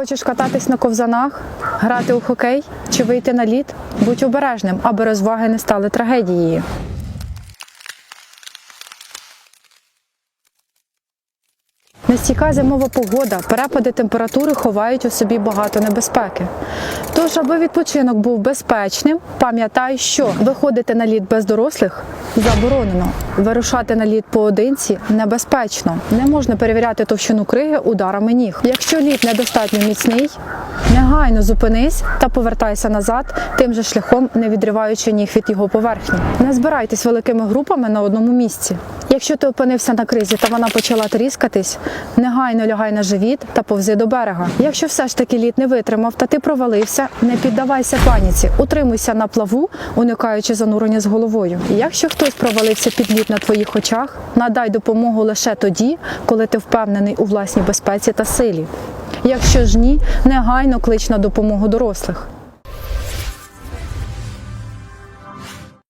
Хочеш кататись на ковзанах, грати у хокей чи вийти на лід? Будь обережним, аби розваги не стали трагедією. Нестійка зимова погода, перепади температури ховають у собі багато небезпеки. Тож, аби відпочинок був безпечним, пам'ятай, що виходити на лід без дорослих заборонено. Вирушати на лід поодинці небезпечно. Не можна перевіряти товщину криги ударами ніг. Якщо лід недостатньо міцний, негайно зупинись та повертайся назад тим же шляхом, не відриваючи ніг від його поверхні. Не збирайтесь великими групами на одному місці. Якщо ти опинився на кризі та вона почала тріскатись, негайно лягай на живіт та повзи до берега. Якщо все ж таки лід не витримав та ти провалився, не піддавайся паніці, утримуйся на плаву, уникаючи занурення з головою. Якщо хтось провалився під лід на твоїх очах, надай допомогу лише тоді, коли ти впевнений у власній безпеці та силі. Якщо ж ні, негайно клич на допомогу дорослих.